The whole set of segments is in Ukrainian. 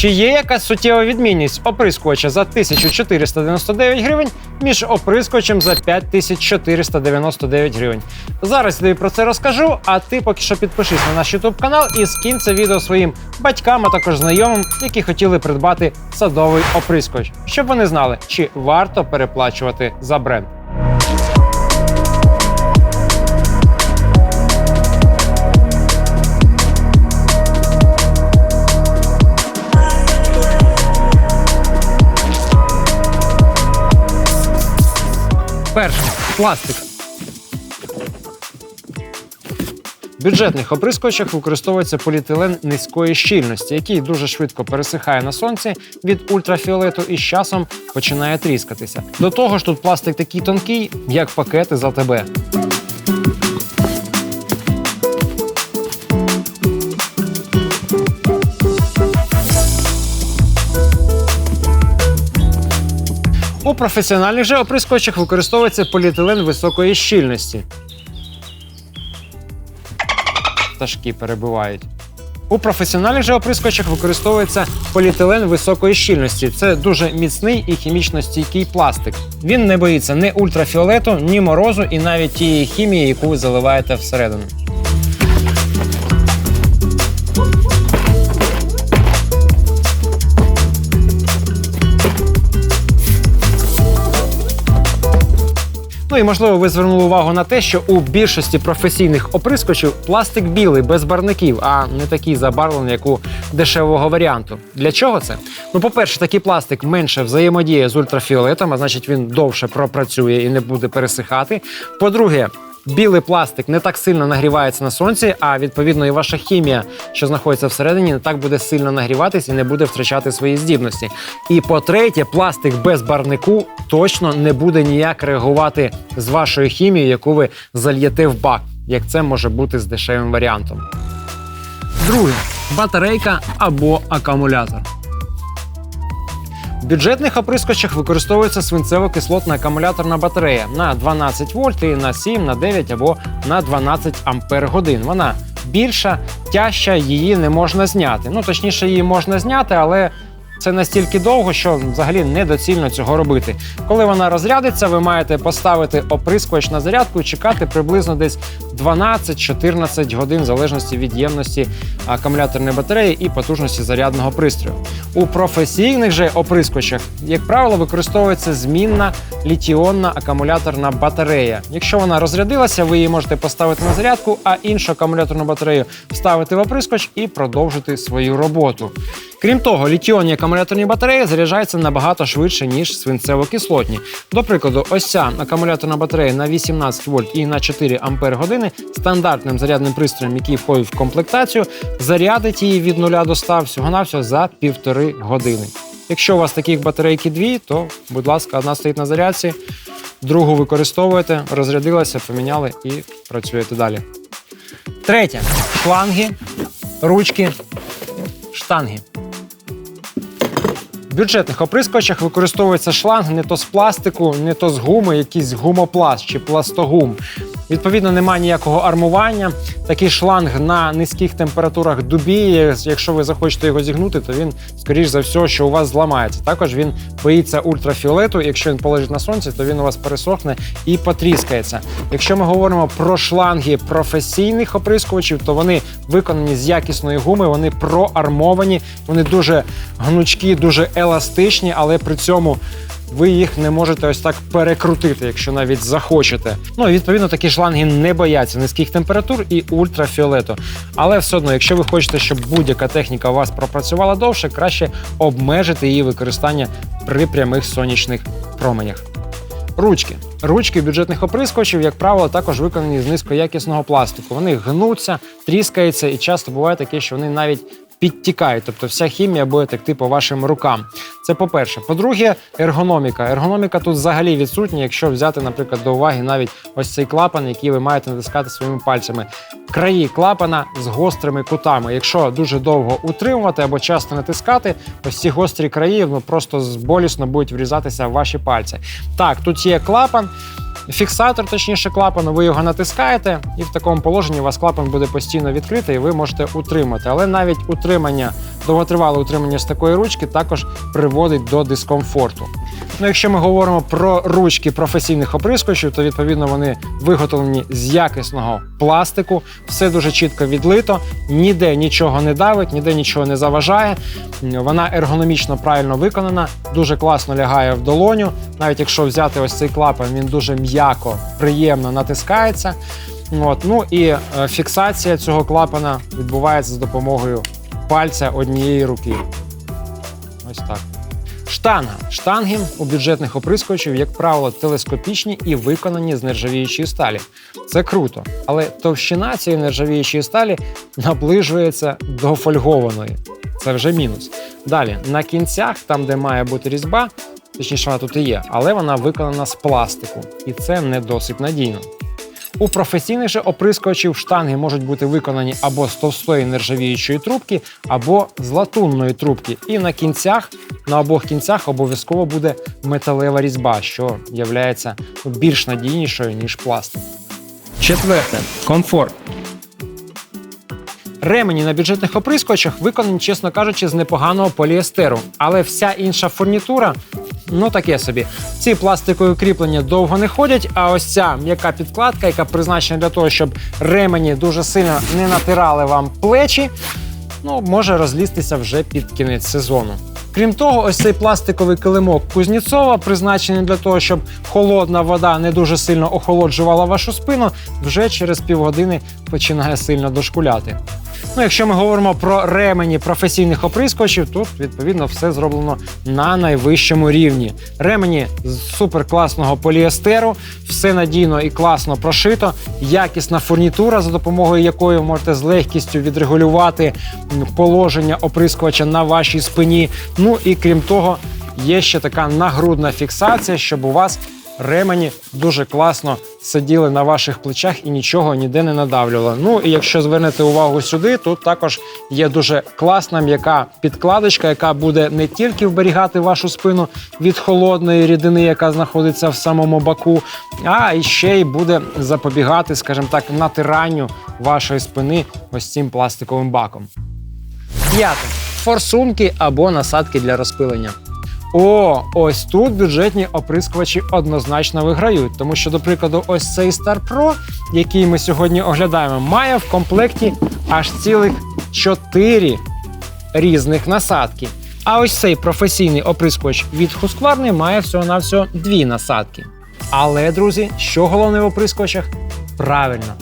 Чи є якась суттєва відмінність оприскувача за 1499 гривень між оприскувачем за 5499 гривень? Зараз я тобі про це розкажу, а ти поки що підпишись на наш YouTube канал і скинь це відео своїм батькам, а також знайомим, які хотіли придбати садовий оприскувач, щоб вони знали, чи варто переплачувати за бренд. Перше пластик. В бюджетних оприскувачах використовується поліетилен низької щільності, який дуже швидко пересихає на сонці від ультрафіолету і з часом починає тріскатися. До того ж, тут пластик такий тонкий, як пакети з АТБ. Професіональних же оприскувачах використовується поліетилен високої щільності. Пташки перебувають. У професіональних же оприскувачах використовується поліетилен високої щільності. Це дуже міцний і хімічно стійкий пластик. Він не боїться ні ультрафіолету, ні морозу, і навіть тієї хімії, яку ви заливаєте всередину. Ну і можливо, ви звернули увагу на те, що у більшості професійних оприскочів пластик білий, без барників, а не такий забарвлений, як у дешевого варіанту. Для чого це? Ну, по-перше, такий пластик менше взаємодіє з ультрафіолетом, а значить він довше пропрацює і не буде пересихати. По-друге, Білий пластик не так сильно нагрівається на сонці, а відповідно і ваша хімія, що знаходиться всередині, не так буде сильно нагріватись і не буде втрачати свої здібності. І по-третє, пластик без барнику точно не буде ніяк реагувати з вашою хімією, яку ви зальєте в бак, як це може бути з дешевим варіантом. Друге батарейка або акумулятор. В бюджетних оприскочах використовується свинцево-кислотна акумуляторна батарея на 12 вольт і на 7, на 9 або на 12 ампер годин. Вона більша, тяжча, її не можна зняти. Ну точніше, її можна зняти, але це настільки довго, що взагалі недоцільно цього робити. Коли вона розрядиться, ви маєте поставити оприскувач на зарядку і чекати приблизно десь 12-14 годин, в залежності від ємності акумуляторної батареї і потужності зарядного пристрою. У професійних же оприскувачах, як правило, використовується змінна літіонна акумуляторна батарея. Якщо вона розрядилася, ви її можете поставити на зарядку, а іншу акумуляторну батарею вставити в оприскувач і продовжити свою роботу. Крім того, літіонні акумуляторні батареї заряджаються набагато швидше, ніж свинцево-кислотні. До прикладу, ось ця акумуляторна батарея на 18 вольт і на 4 ампер години стандартним зарядним пристроєм, який входить в комплектацію, зарядить її від 0 до 100 всього-навсього за півтори години. Якщо у вас таких батарейки дві, то, будь ласка, одна стоїть на зарядці, другу використовуєте, розрядилася, поміняли і працюєте далі. Третє шланги, ручки, штанги. Бюджетних оприскувачах використовується шланг не то з пластику, не то з гуми, якийсь гумопласт чи пластогум. Відповідно, немає ніякого армування. Такий шланг на низьких температурах дубіє. Якщо ви захочете його зігнути, то він, скоріш за все, що у вас зламається. Також він боїться ультрафіолету. Якщо він полежить на сонці, то він у вас пересохне і потріскається. Якщо ми говоримо про шланги професійних оприскувачів, то вони виконані з якісної гуми, вони проармовані, вони дуже гнучкі, дуже еластичні, але при цьому ви їх не можете ось так перекрутити, якщо навіть захочете. Ну і відповідно такі шланги не бояться низьких температур і ультрафіолету. Але все одно, якщо ви хочете, щоб будь-яка техніка у вас пропрацювала довше, краще обмежити її використання при прямих сонячних променях. Ручки. Ручки бюджетних оприскувачів, як правило, також виконані з низькоякісного пластику. Вони гнуться, тріскаються, і часто буває таке, що вони навіть підтікають, тобто вся хімія буде текти по вашим рукам. Це по-перше. По-друге, ергономіка. Ергономіка тут взагалі відсутня, якщо взяти, наприклад, до уваги навіть ось цей клапан, який ви маєте натискати своїми пальцями. Краї клапана з гострими кутами. Якщо дуже довго утримувати або часто натискати, ось ці гострі краї ну, просто болісно будуть врізатися в ваші пальці. Так, тут є клапан. Фіксатор, точніше, клапану, ви його натискаєте, і в такому положенні у вас клапан буде постійно відкритий, і ви можете утримати. Але навіть утримання довготривале утримання з такої ручки також приводить до дискомфорту. Ну, якщо ми говоримо про ручки професійних оприскувачів, то відповідно вони виготовлені з якісного пластику, все дуже чітко відлито, ніде нічого не давить, ніде нічого не заважає. Вона ергономічно правильно виконана, дуже класно лягає в долоню. Навіть якщо взяти ось цей клапан, він дуже м'яко, приємно натискається. От. Ну і е, фіксація цього клапана відбувається за допомогою пальця однієї руки. Ось так. Штанга. Штанги у бюджетних оприскувачів, як правило, телескопічні і виконані з нержавіючої сталі. Це круто, але товщина цієї нержавіючої сталі наближується до фольгованої. Це вже мінус. Далі, на кінцях, там, де має бути різьба, точніше, вона тут і є, але вона виконана з пластику, і це не досить надійно. У професійних же оприскувачів штанги можуть бути виконані або з товстої нержавіючої трубки, або з латунної трубки. І на кінцях, на обох кінцях обов'язково буде металева різьба, що є більш надійнішою, ніж пластик. Четверте комфорт. Ремені на бюджетних оприскувачах виконані, чесно кажучи, з непоганого поліестеру, але вся інша фурнітура ну таке собі. Ці пластикові кріплення довго не ходять. А ось ця м'яка підкладка, яка призначена для того, щоб ремені дуже сильно не натирали вам плечі, ну може розлізтися вже під кінець сезону. Крім того, ось цей пластиковий килимок Кузнєцова, призначений для того, щоб холодна вода не дуже сильно охолоджувала вашу спину, вже через півгодини починає сильно дошкуляти. Ну, якщо ми говоримо про ремені професійних оприскувачів, тут відповідно все зроблено на найвищому рівні. Ремені з суперкласного поліестеру, все надійно і класно прошито, якісна фурнітура, за допомогою якої ви можете з легкістю відрегулювати положення оприскувача на вашій спині. Ну і крім того, є ще така нагрудна фіксація, щоб у вас ремені дуже класно сиділи на ваших плечах і нічого ніде не надавлювало. Ну і якщо звернете увагу сюди, тут також є дуже класна м'яка підкладочка, яка буде не тільки вберігати вашу спину від холодної рідини, яка знаходиться в самому баку, а і ще й буде запобігати, скажімо так, натиранню вашої спини ось цим пластиковим баком. П'яте форсунки або насадки для розпилення. О, ось тут бюджетні оприскувачі однозначно виграють, тому що, до прикладу, ось цей Star Pro, який ми сьогодні оглядаємо, має в комплекті аж цілих чотири різних насадки. А ось цей професійний оприскувач від Husqvarna має всього-навсього дві насадки. Але, друзі, що головне в оприскувачах? Правильно,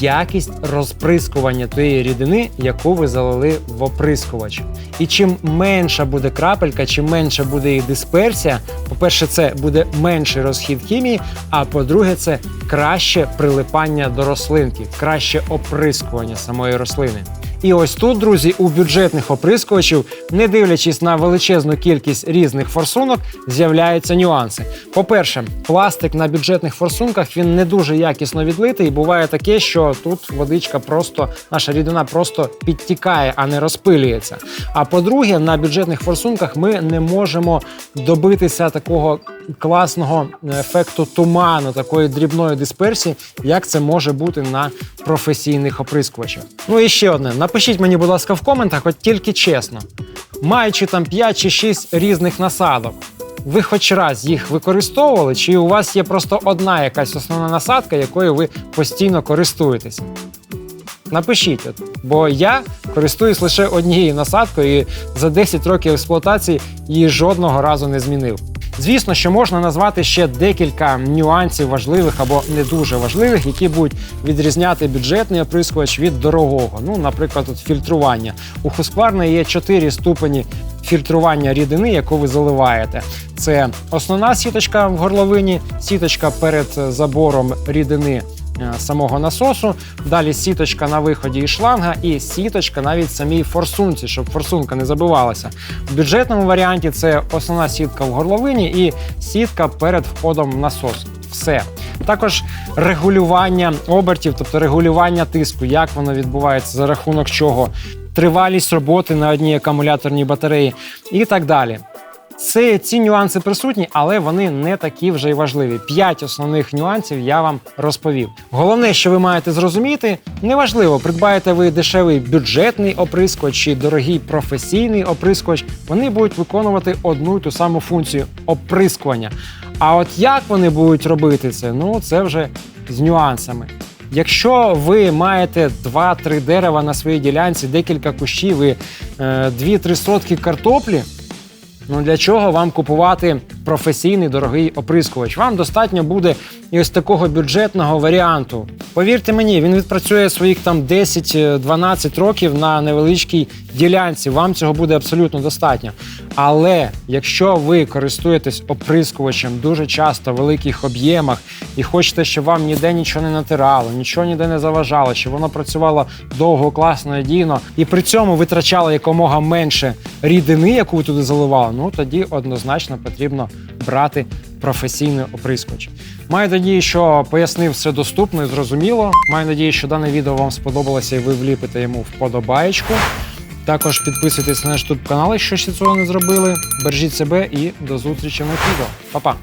якість розприскування тієї рідини, яку ви залили в оприскувач. І чим менша буде крапелька, чим менша буде її дисперсія, по-перше, це буде менший розхід хімії, а по-друге, це краще прилипання до рослинки, краще оприскування самої рослини. І ось тут, друзі, у бюджетних оприскувачів, не дивлячись на величезну кількість різних форсунок, з'являються нюанси. По-перше, пластик на бюджетних форсунках він не дуже якісно відлитий. І буває таке, що тут водичка просто, наша рідина просто підтікає, а не розпилюється. А по-друге, на бюджетних форсунках ми не можемо добитися такого класного ефекту туману, такої дрібної дисперсії, як це може бути на професійних оприскувачах. Ну і ще одне. Напишіть мені, будь ласка, в коментах, от тільки чесно. Маючи там 5 чи 6 різних насадок, ви хоч раз їх використовували, чи у вас є просто одна якась основна насадка, якою ви постійно користуєтеся? Напишіть, от, бо я користуюсь лише однією насадкою і за 10 років експлуатації її жодного разу не змінив. Звісно, що можна назвати ще декілька нюансів важливих або не дуже важливих, які будуть відрізняти бюджетний оприскувач від дорогого. Ну, наприклад, от фільтрування. У Husqvarna є чотири ступені фільтрування рідини, яку ви заливаєте. Це основна сіточка в горловині, сіточка перед забором рідини. Е, самого насосу. Далі сіточка на виході і шланга, і сіточка навіть самій форсунці, щоб форсунка не забивалася. В бюджетному варіанті це основна сітка в горловині і сітка перед входом в насос. Все. Також регулювання обертів, тобто регулювання тиску, як воно відбувається, за рахунок чого, тривалість роботи на одній акумуляторній батареї і так далі. Це ці нюанси присутні, але вони не такі вже й важливі. П'ять основних нюансів я вам розповів. Головне, що ви маєте зрозуміти, неважливо, придбаєте ви дешевий бюджетний оприскувач чи дорогий професійний оприскувач, вони будуть виконувати одну й ту саму функцію оприскування. А от як вони будуть робити це, ну це вже з нюансами. Якщо ви маєте 2-3 дерева на своїй ділянці, декілька кущів і е, 2-3 сотки картоплі, ну для чого вам купувати професійний дорогий оприскувач? Вам достатньо буде і ось такого бюджетного варіанту. Повірте мені, він відпрацює своїх там 10-12 років на невеличкій ділянці. Вам цього буде абсолютно достатньо. Але якщо ви користуєтесь оприскувачем дуже часто в великих об'ємах і хочете, щоб вам ніде нічого не натирало, нічого ніде не заважало, щоб воно працювало довго, класно, надійно, і при цьому витрачало якомога менше рідини, яку ви туди заливали, ну тоді однозначно потрібно брати професійний оприскувач. Маю надію, що пояснив все доступно і зрозуміло. Маю надію, що дане відео вам сподобалося і ви вліпите йому вподобаєчку. Також підписуйтесь на наш тут канал, якщо ще цього не зробили. Бережіть себе і до зустрічі на відео. Па-па!